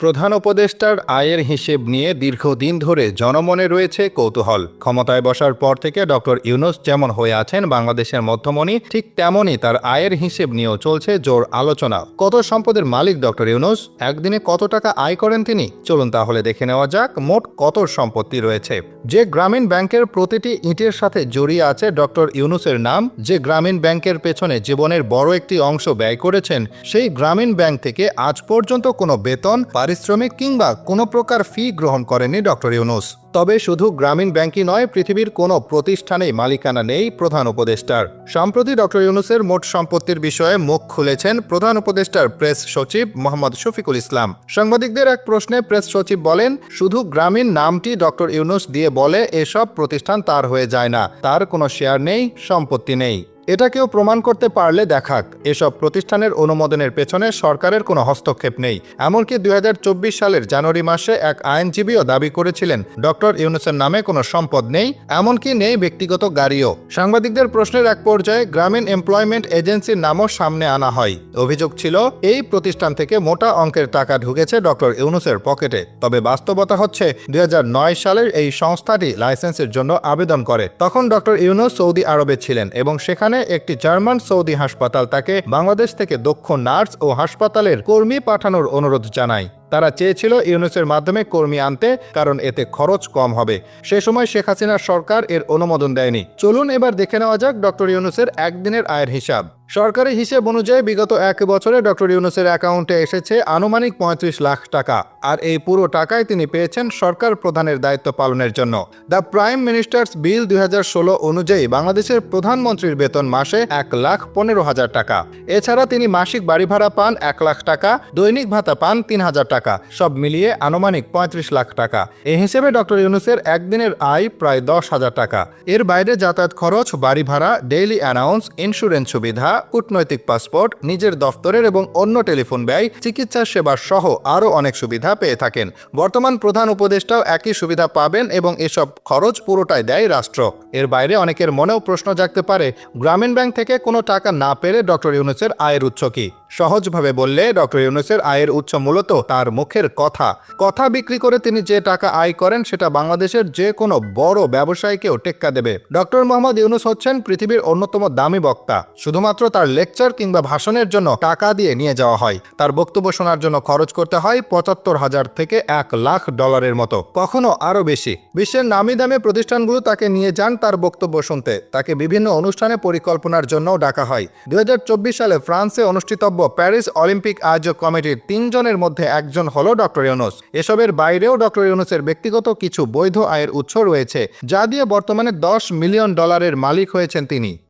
প্রধান উপদেষ্টার আয়ের হিসেব নিয়ে দীর্ঘদিন ধরে জনমনে রয়েছে কৌতূহল। ক্ষমতায় বসার পর থেকে ডক্টর ইউনুস যেমন হয়ে আছেন বাংলাদেশের মধ্যমণি, ঠিক তেমনই তার আয়ের হিসেব নিয়েও চলছে জোর আলোচনা। কত সম্পদের মালিক ডক্টর ইউনুস? একদিনে কত টাকা আয় করেন তিনি? চলুন তাহলে দেখে নেওয়া যাক মোট কত সম্পত্তি রয়েছে। যে গ্রামীণ ব্যাংকের প্রতিটি ইটের সাথে জড়িয়ে আছে ডক্টর ইউনুসের নাম, যে গ্রামীণ ব্যাংকের পেছনে জীবনের বড় একটি অংশ ব্যয় করেছেন, সেই গ্রামীণ ব্যাংক থেকে আজ পর্যন্ত কোনো বেতন পারিশ্রমিক কিংবা কোনো প্রকার ফি গ্রহণ করেনি ডক্টর ইউনুস। তবে শুধু গ্রামীণ ব্যাংকই নয়, পৃথিবীর কোনো প্রতিষ্ঠানেই মালিকানা নেই প্রধান উপদেষ্টার। সম্প্রতি ডক্টর ইউনুসের মোট সম্পত্তির বিষয়ে মুখ খুলেছেন প্রধান উপদেষ্টার প্রেস সচিব মোহাম্মদ শফিকুল ইসলাম। সাংবাদিকদের এক প্রশ্নে প্রেস সচিব বলেন, শুধু গ্রামীণ নামটি ডক্টর ইউনুস দিয়ে বলে এসব প্রতিষ্ঠান তার হয়ে যায় না, তার কোনো শেয়ার নেই, সম্পত্তি নেই। এটা কেউ প্রমাণ করতে পারলে দেখাক, এসব প্রতিষ্ঠানের অনুমোদনের পেছনে সরকারের কোনো হস্তক্ষেপ নেই। এমনকি দুই হাজার চব্বিশ সালের জানুয়ারি মাসে এক আইনজীবীও দাবি করেছিলেন ডক্টর ইউনুসের নামে কোনো সম্পদ নেই, এমনকি নেই ব্যক্তিগত গাড়িও। সাংবাদিকদের প্রশ্নের এক পর্যায়ে গ্রামীণ এমপ্লয়মেন্ট এজেন্সির নামও সামনে আনা হয়। অভিযোগ ছিল, এই প্রতিষ্ঠান থেকে মোটা অঙ্কের টাকা ঢুকেছে ডক্টর ইউনুসের পকেটে। তবে বাস্তবতা হচ্ছে, দুই নয় সালের এই সংস্থাটি লাইসেন্সের জন্য আবেদন করে। তখন ডক্টর ইউনুস সৌদি আরবে ছিলেন এবং সেখানে একটি জার্মান সৌদি হাসপাতাল তাকে বাংলাদেশ থেকে দক্ষ নার্স ও হাসপাতালের কর্মী পাঠানোর অনুরোধ জানায়। তারা চেয়েছিল ইউনুসের মাধ্যমে কর্মী আনতে, কারণ এতে খরচ কম হবে। সে সময় শেখ হাসিনার সরকার এর অনুমোদন দেয়নি। চলুন এবার দেখে নেওয়া যাক ডক্টর ইউনুসের একদিনের আয়ের হিসাব। সরকারি হিসেব অনুযায়ী বিগত এক বছরে ডক্টর ইউনুসের অ্যাকাউন্টে এসেছে আনুমানিক পঁয়ত্রিশ লাখ টাকা, আর এই পুরো টাকায় তিনি পেয়েছেন সরকার প্রধানের দায়িত্ব পালনের জন্য। দ্য প্রাইম মিনিস্টার্স বিল দুই হাজার ষোলো অনুযায়ী বাংলাদেশের প্রধানমন্ত্রীর বেতন মাসে এক লাখ পনেরো হাজার টাকা। এছাড়া তিনি মাসিক বাড়ি ভাড়া পান এক লাখ টাকা, দৈনিক ভাতা পান তিন হাজার টাকা, সব মিলিয়ে আনুমানিক পঁয়ত্রিশ লাখ টাকা। এই হিসেবে ডক্টর ইউনুসের একদিনের আয় প্রায় দশ হাজার টাকা। এর বাইরে যাতায়াত খরচ, বাড়ি ভাড়া, ডেইলি অ্যানাউন্স, ইন্স্যুরেন্স সুবিধা কূটনৈতিক পাসপোর্ট, নিজের দফতরের এবং অন্য টেলিফোন ব্যয়, চিকিৎসা সেবা সহ আরও অনেক সুবিধা পেয়ে থাকেন। বর্তমান প্রধান উপদেষ্টাও একই সুবিধা পাবেন এবং এসব খরচ পুরোটাই দেয় রাষ্ট্র। এর বাইরে অনেকের মনেও প্রশ্ন জাগতে পারে, গ্রামীণ ব্যাংক থেকে কোনো টাকা না পেলে ডক্টর ইউনুসের আয়ের উৎস কি? সহজভাবে বললে ডক্টর ইউনুসের আয়ের উৎস মূলত তার মুখের কথা। কথা বিক্রি করে তিনি যে টাকা আয় করেন, সেটা বাংলাদেশের যে কোনো বড় ব্যবসায়ীকেও টেক্কা দেবে। ডক্টর মোহাম্মদ ইউনুস হচ্ছেন পৃথিবীর অন্যতম দামি বক্তা। শুধুমাত্র তার লেকচার কিংবা ভাষণের জন্য টাকা দিয়ে নিয়ে যাওয়া হয়। তার বক্তব্য শোনার জন্য খরচ করতে হয় পঁচাত্তর হাজার থেকে এক লাখ ডলারের মতো, কখনো আরও বেশি। বিশ্বের নামি দামি প্রতিষ্ঠানগুলো তাকে নিয়ে যান তার বক্তব্য শুনতে। তাকে বিভিন্ন অনুষ্ঠানে পরিকল্পনার জন্যও ডাকা হয়। দুই হাজার চব্বিশ সালে ফ্রান্সে অনুষ্ঠিতব্য প্যারিস অলিম্পিক আয়োজক কমিটির তিনজনের মধ্যে একজন হল ডক্টর ইউনুস। এসবের বাইরেও ডক্টর ইউনুসের ব্যক্তিগত কিছু বৈধ আয়ের উৎস রয়েছে, যা দিয়ে বর্তমানে দশ মিলিয়ন ডলারের মালিক হয়েছেন তিনি।